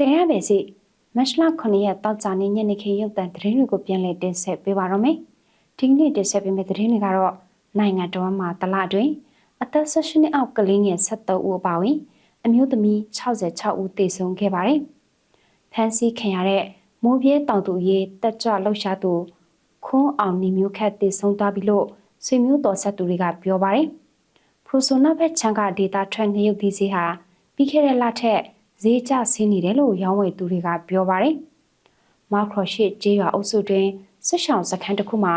တင်ရပါစီမတ်လ9ရက်တောက်ကြနေညနေခင်းရုပ်သံသတင်းတွေကိုပြန်လည်တင်ဆက်ပေးပါရမယ်ဒီကနေ့တင်ဆက်ပေးမယ့်သတင်းတွေကတော့နိုင်ငံတော်မှာတလအတွင်းအသက်16နှစ်အောက်ကလေးငယ်73ဦးအပါအဝင်အမျိုးသမီး66ဦးသေဆုံးခဲ့ပါတယ်ဖမ်းဆီးခံရတဲ့မိုးပြဲတောင်သူရေးတက်ကြွလှုပ်ရှားသူခွန်းအောင်နေမျိုးခတ်သေဆုံးသွားပြီလို့ဆွေမျိုးတော်ဆက်သူတွေကပြောပါတယ်ဖရိုဆိုနာဘက်ချန်ကဒေတာထွက်နေရုပ်ဒီစီဟာပြီးခဲ့တဲ့လထက် ဈေးကျဆင်းနေတယ်လို့ရောင်းဝယ်သူတွေကပြောပါတယ်။မာခရိုရှစ်ကျေးရွာအုပ်စုတွင်ဆက်ဆောင်စခန်းတစ်ခုမှာ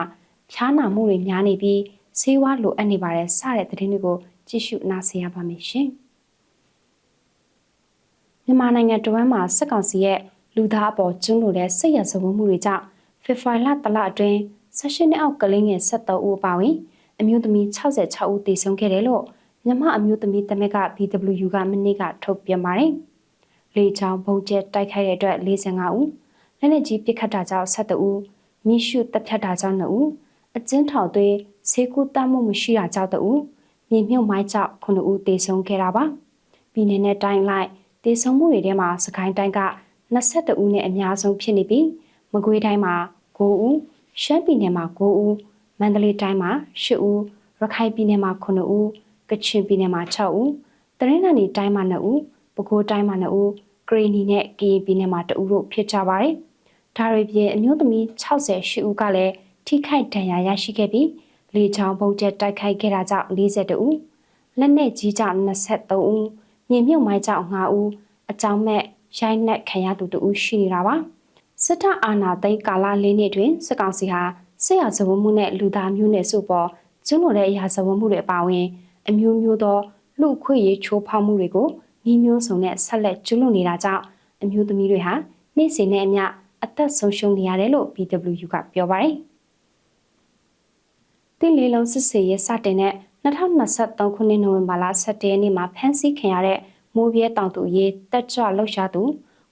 ဖျားနာမှုတွေများနေပြီးဆေးဝါးလိုအပ်နေပါတယ်စတဲ့သတင်းတွေကိုကြည့်ရှုနားဆင်ရပါမယ်ရှင်။မြန်မာနိုင်ငံတဝမ်းမှာစစ်ကောင်စီရဲ့လူသားအပေါ်ကျွန်းလိုတဲ့စိတ်ရစဝမှုတွေကြောင့်ဖေဖော်ဝါရီလတလအတွင်းဆက်ရှင်နှစ်အောက်ကလေးငယ်73ဦးပါဝင်အမျိုးသမီး66ဦးသေဆုံးခဲ့တယ်လို့မြမအမျိုးသမီးတမက်က BWU ကမနေ့ကထုတ်ပြန်ပါတယ်။ လေချောင်းဘုံကျဲတိုက်ခိုက်တဲ့အတွက်45ဦးလက်နက်ကြီးပစ်ခတ်တာကြောင့်12ဦးမိရှုတပ်ဖြတ်တာကြောင့်2ဦးအကျဉ်းထောင်သွေးဆေးကုသမှုမရှိတာကြောင့်2ဦးမြေမြုပ်မိုင်းကြောင့်9ဦးသေဆုံးခဲ့တာပါပြည်내နဲ့တိုင်းလိုက်သေဆုံးမှုတွေထဲမှာစကိုင်းတိုင်းက22ဦးနဲ့အများဆုံးဖြစ်နေပြီးမကွေးတိုင်းမှာ9ဦးရှမ်းပြည်နယ်မှာ9ဦးမန္တလေးတိုင်းမှာ10ဦးရခိုင်ပြည်နယ်မှာ9ဦးကချင်ပြည်နယ်မှာ6ဦးတရင်းနာနေတိုင်းမှာ2ဦး ပဲခူးတိုင်းမှာ2ဦးကရီနီနဲ့ကရင်ပြည်နယ်မှာ2ဦးတို့ဖြစ်ကြပါတယ်။ဒါတွေပြင်အမျိုးသမီး68ဦးကလည်းထိခိုက်ဒဏ်ရာရရှိခဲ့ပြီးလေချောင်းပုံကျက်တိုက်ခိုက်ခဲ့တာကြောင့်42ဦးလက်နက်ကြီးကြောင့်23ဦးမြေမြုပ်မိုင်းကြောင့်5ဦးအကြောင်းမဲ့ရိုင်းနှက်ခံရသူ2ဦးရှိနေတာပါစစ်တပ်အာဏာသိမ်းကာလလေးနှစ်တွင်စစ်ကောင်စီဟာစစ်ရဇဝမှုနဲ့လူသားမျိုးနွယ်စုပေါ်ကျွလွန်တဲ့အရာဇဝမှုတွေအပါအဝင် အမျိုးမျိုးသောလူခွေရေးချိုးဖောက်မှုတွေကို ဤမျိုးစုံနဲ့ဆက်လက်ကျွလွန်နေတာကြောင့်အမျိုးသမီးတွေဟာနေ့စဉ်နဲ့အမျှအသက်ဆုံးရှုံးနေရတယ်လို့ BWU ကပြောပါတယ်။တင်းလေးလုံးစစ်စေးရဲ့စတင်တဲ့2023ခုနှစ်နိုဝင်ဘာလ17ရက်နေ့မှာဖမ်းဆီးခံရတဲ့မိုးပြဲတောင်သူရေးတက်ကြွလှုပ်ရှားသူ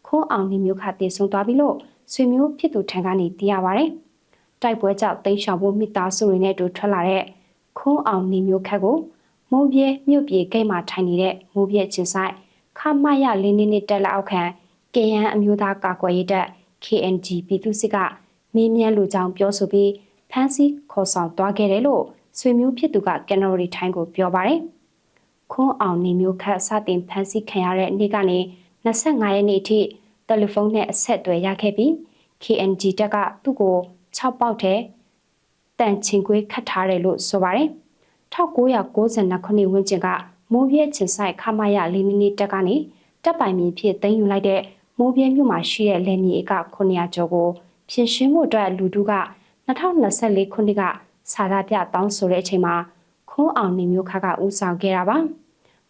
ခွန်းအောင်နေမျိုးခတည်ဆုံသွားပြီလို့ဆွေမျိုးဖြစ်သူထံကနေသိရပါတယ်။တိုက်ပွဲကြောင့်တိတ်ရှောင်ဖို့မိသားစုတွေနဲ့အတူထွက်လာတဲ့ခွန်းအောင်နေမျိုးခတ်ကို မိုးပြဲမြို့ပြေဂိတ်မှာထိုင်နေတဲ့မိုးပြဲချင်းဆိုင်ခမရလင်းနေနဲ့တက်လက်အောက်ခံကေယန်အမျိုးသားကာကွယ်ရေးတပ် KNG ပြည်သူစစ်ကမင်းမြန်းလူကြောင်ပြောဆိုပြီးဖမ်းဆီးခေါ်ဆောင်သွားခဲ့တယ်လို့ဆွေမျိုးဖြစ်သူကကင်နိုရီထိုင်းကိုပြောပါတယ်။ခွန်းအောင်နေမျိုးခတ်စတင်ဖမ်းဆီးခံရတဲ့နေ့ကနေ25ရက်နေ့အထိတယ်လီဖုန်းနဲ့အဆက်အသွယ်ရခဲ့ပြီး KNG တပ်ကသူ့ကို6ပေါက်ထဲတန်ချင်ကွေးခတ်ထားတယ်လို့ဆိုပါတယ်။ 1992ခုနှစ်ဝန်းကျင်ကမိုးပြဲချင်ဆိုင်ခမရလေးနီနီတက်ကနေတက်ပိုင်မြေဖြစ်သိမ်းယူလိုက်တဲ့မိုးပြဲမြို့မှာရှိတဲ့လယ်မြေအက900ကျော်ကိုပြင်ရှင်းမှုအတွက်လူထုက2024ခုနှစ်ကစာရပြတောင်းဆိုတဲ့အချိန်မှာခွန်းအောင်နေမျိုးခါကဥဆောင်ခဲ့တာပါ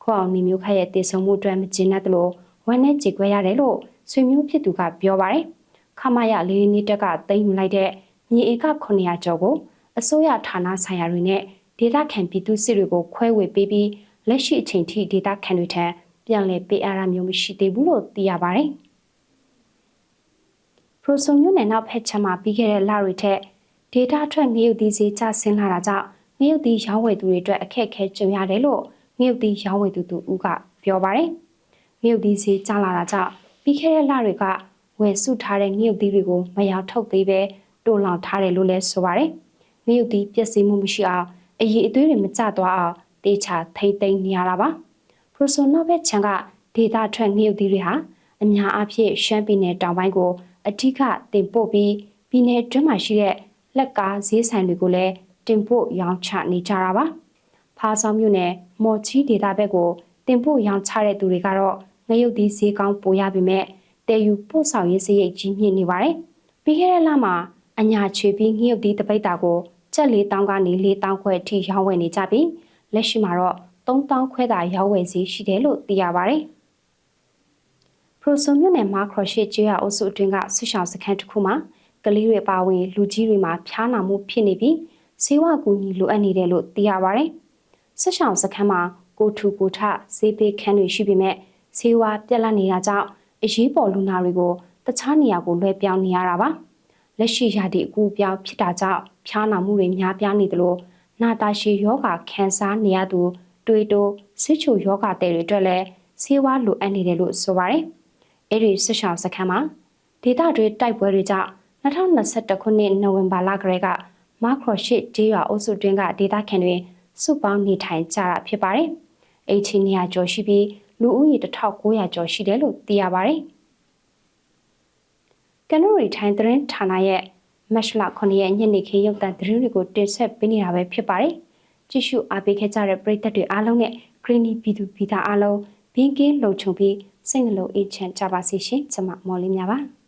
ခွန်းအောင်နေမျိုးခါရဲ့တည်ဆုံမှုအတွက်မကျင်းတဲ့လို့ဝမ်းနဲ့ကြေကွဲရတယ်လို့ဆွေမျိုးဖြစ်သူကပြောပါတယ်ခမရလေးနီတက်ကသိမ်းယူလိုက်တဲ့မြေဧက900ကျော်ကိုအစိုးရဌာနဆိုင်ရာတွေနဲ့ ဒေတာခံပြည်သူစစ်တွေကိုခွဲဝေပေးပြီးလက်ရှိအချိန်ထိဒေတာခံတွေထံပြန်လည်ပေးအပ်ရမျိုးမရှိသေးဘူးလို့သိရပါတယ်။ပရိုဆုံမြို့နယ်နောက်ဖက်ချမ်းမှာပြီးခဲ့တဲ့လတွေထက်ဒေတာထွက်ငရုတ်သီးဈေးကျဆင်းလာတာကြောင့်ငရုတ်သီးရောင်းဝယ်သူတွေအတွက်အခက်အခဲကြုံရတယ်လို့ငရုတ်သီးရောင်းဝယ်သူသူဦးကပြောပါတယ်။ငရုတ်သီးဈေးကျလာတာကြောင့်ပြီးခဲ့တဲ့လတွေကဝယ်စုထားတဲ့ငရုတ်သီးတွေကိုမရောထုတ်သေးပဲတိုးလောင်ထားတယ်လို့လည်းဆိုပါတယ်။ငရုတ်သီးပျက်စီးမှုမရှိအောင် အရေးအသွေးတွေမကျသွားအောင်တေချာထိမ့်သိမ်းနေရတာပါပရိုဆိုနိုဘက်ချန်ကဒေတာထွက်ငရုတ်သီးတွေဟာအများအားဖြင့်ရှမ်းပြည်နယ်တောင်ပိုင်းကိုအထူးကတင်ပို့ပြီးပြည်နယ်အတွင်းမှာရှိတဲ့လက်ကားဈေးဆိုင်တွေကိုလည်းတင်ပို့ရောင်းချနေကြတာပါဖားဆောင်မြို့နယ်မော်ချီဒေတာဘက်ကိုတင်ပို့ရောင်းချတဲ့သူတွေကတော့ငရုတ်သီးဈေးကောင်းပိုရပေမဲ့တည်ယူပို့ဆောင်ရေးစရိတ်ကြီးမြင့်နေပါတယ်ပြီးခဲ့တဲ့လမှာအညာချွေပြီးငရုတ်သီးတပိတ်တာကို ကျပ်၄တောင်းကနေ၄တောင်းခွဲအထိရောင်းဝယ်နေကြပြီးလက်ရှိမှာတော့၃တောင်းခွဲသာရောင်းဝယ်စီရှိတယ်လို့သိရပါတယ်။ပရိုဆိုမြို့နယ်မှာခရရှစ်ကျေးရွာအုပ်စုအတွင်းကဆွရှောင်းစခန်းတစ်ခုမှာကလေးတွေပါဝင်လူကြီးတွေမှာဖျားနာမှုဖြစ်နေပြီးဆေးဝါးကူညီလိုအပ်နေတယ်လို့သိရပါတယ်။ဆွရှောင်းစခန်းမှာကိုထူကိုထဈေးပေးခန်းတွေရှိပေမဲ့ဆေးဝါးပြက်လက်နေတာကြောင့်အရေးပေါ်လူနာတွေကိုတခြားနေရာကိုလွှဲပြောင်းနေရတာပါ။ လက်ရှိရာသီအကူပြောင်းဖြစ်တာကြောင့်ဖျားနာမှုတွေများပြားနေသလိုနာတာရှည်ယောဂခံစားနေရသူတွေးတိုးဆစ်ချိုယောဂတဲ့တွေအတွက်လည်းဆေးဝါးလိုအပ်နေတယ်လို့ဆိုပါတယ်။အဲ့ဒီစစ်ဆောင်စခန်းမှာဒေသတွေတိုက်ပွဲတွေကြောင့်2021ခုနှစ်နိုဝင်ဘာလကလေးကမာခရရှိဒေးရွာအုပ်စုတွင်းကဒေသခံတွေစုပေါင်းနေထိုင်ကြတာဖြစ်ပါတယ်။အိမ်ချီနေရာကျော်ရှိပြီးလူဦးရေ1900ကျော်ရှိတယ်လို့သိရပါတယ်။ ကန်နိုရီထိုင်းသတင်းဌာနရဲ့မတ်လ9ရက်ညနေခင်းရုပ်သံသတင်းတွေကိုတင်ဆက်ပေးနေတာပဲဖြစ်ပါတယ်။ကြည့်ရှုအားပေးခဲ့ကြတဲ့ပရိသတ်တွေအားလုံးနဲ့ဂရင်းနီပြည်သူပြည်သားအားလုံးဘင်းကင်းလုံခြုံပြီးစိတ်နှလုံးအေးချမ်းကြပါစေရှင်။ကျွန်မမော်လေးများပါ။